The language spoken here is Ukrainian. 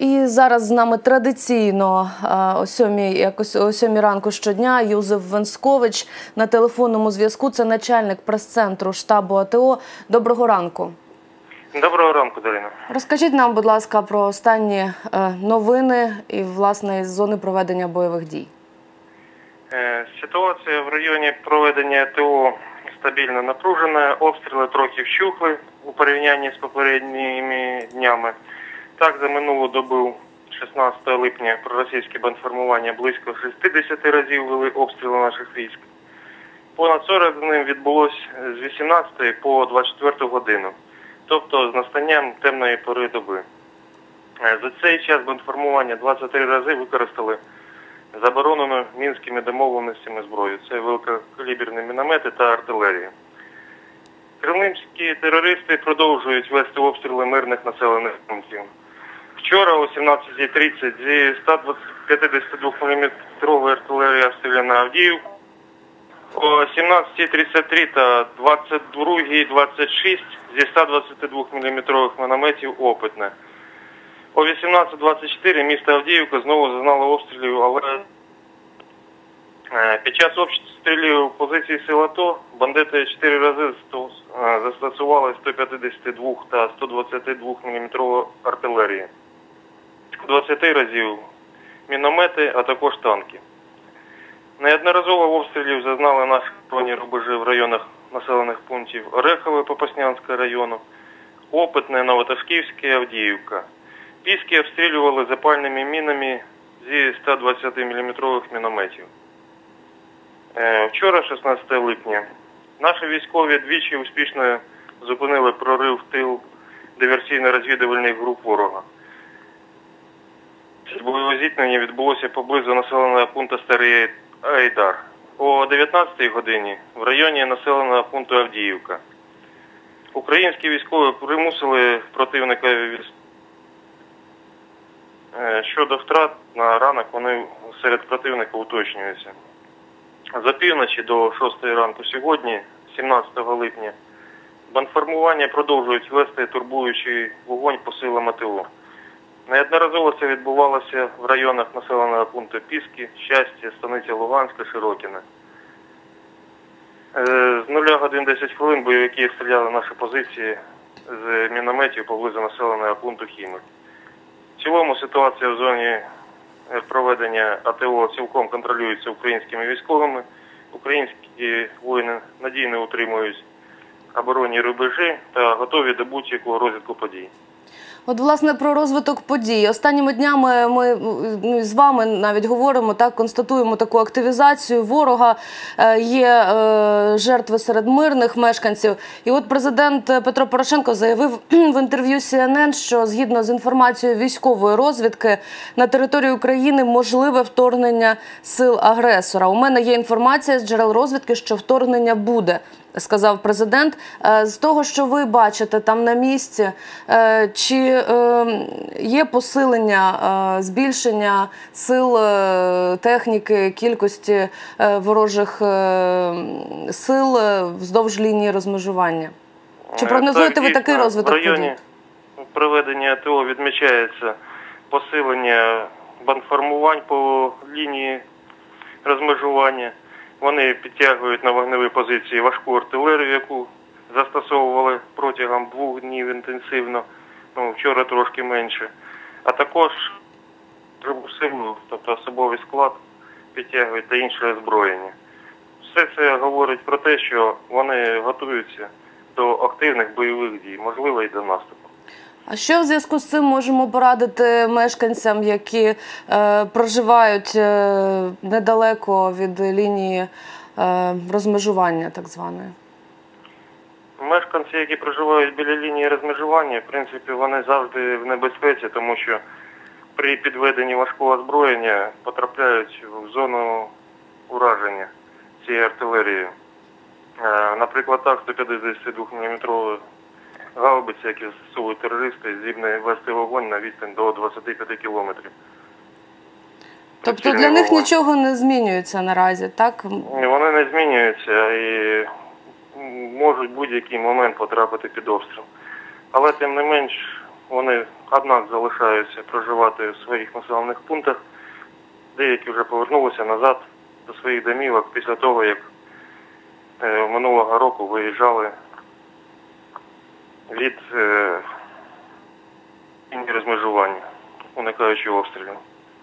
І зараз з нами традиційно о сьомій, якось о сьомій ранку щодня Юзеф Венскович на телефонному зв'язку. Це начальник прес-центру штабу АТО. Доброго ранку. Доброго ранку, Дарина. Розкажіть нам, будь ласка, про останні е, новини і власне із зони проведення бойових дій. Е, Ситуація в районі проведення ТО стабільно напружена. Обстріли трохи вщухли у порівнянні з попередніми днями. Так, за минулу добу, 16 липня, проросійське бандформування близько 60 разів вели обстріли наших військ. Понад 40 з ним відбулось з 18 по 24 годину, тобто з настанням темної пори доби. Е, За цей час бандформування 23 рази використали заборонену мінськими домовленостями зброю. Це великокаліберні міномети та артилерія. Кремлівські терористи продовжують вести обстріли мирних населених пунктів. Вчора о 17.30 зі 152 мм артилерії обстріляна Авдіївку. О 17.33 та 22.26 зі 122 мм мінометів Опитне. О 18.24 місто Авдіївка знову зазнало обстрілів, але е, під час обстрілів позиції сил АТО бандити 4 рази е, застосували 152 та 122 мм артилерії. 20 разів міномети, а також танки. Неодноразово обстрілів зазнали наші оборонні рубежі в районах населених пунктів Орехове Попаснянського району, Опитне, Новоташківське, Авдіївка. Піски обстрілювали запальними мінами зі 120 мм мінометів. Е, Вчора, 16 липня, наші військові двічі успішно зупинили прорив в тил диверсійно-розвідувальних груп ворога. Бойове зіткнення відбулося поблизу населеного пункту Старий Айдар. О 19-й годині в районі населеного пункту Авдіївка. Українські військові примусили противника Е, Щодо втрат на ранок вони серед противника уточнюються. За півночі до 6 ранку сьогодні, 17 липня, бандформування продовжують вести турбуючий вогонь по силам АТО. Неодноразово це відбувалося в районах населеного пункту Піски, Щастя, Станиця Луганська, Широкіна. Е, З 0 годин 10 хвилин бойовики обстріляли наші позиції з мінометів поблизу населеного пункту Хімик. В цілому ситуація в зоні проведення АТО цілком контролюється українськими військовими. Українські воїни надійно утримують оборонні рубежі та готові до будь-якого розвитку подій. От, власне, про розвиток подій. Останніми днями ми ну, з вами навіть говоримо, так констатуємо таку активізацію ворога. Е, Є е, жертви серед мирних мешканців. І от президент Петро Порошенко заявив в інтерв'ю CNN, що згідно з інформацією військової розвідки на територію України можливе вторгнення сил агресора. У мене є інформація з джерел розвідки, що вторгнення буде. Сказав президент, Е, з того, що ви бачите там на місці, е, чи е, є посилення, збільшення сил техніки, кількості ворожих сил вздовж лінії розмежування? Чи прогнозуєте так, ви такий розвиток В районі подій? проведення АТО відмічається посилення бандформувань по лінії розмежування. Вони підтягують на вогневі позиції важку артилерію, яку застосовували протягом двох днів інтенсивно, ну, вчора трошки менше. А також силу, тобто особовий склад підтягують та інше озброєння. Все це говорить про те, що вони готуються до активних бойових дій, можливо, і до наступу. А що в зв'язку з цим можемо порадити мешканцям, які е, проживають е, недалеко від лінії е, розмежування, так званої? Мешканці, які проживають біля лінії розмежування, в принципі, вони завжди в небезпеці, тому що при підведенні важкого озброєння потрапляють в зону ураження цієї артилерії. Е, Наприклад, так, 152 мм гаубиці, які застосовують терористи, здібні вести вогонь на відстань до 25 кілометрів. Тобто для них вогонь. нічого не змінюється наразі, так? Вони не змінюються і можуть в будь-який момент потрапити під обстріл. Але тим не менш Вони, однак, залишаються проживати в своїх населених пунктах. Деякі вже повернулися назад до своїх домівок після того, як е, минулого року виїжджали від е, лінії розмежування, уникаючи обстрілів.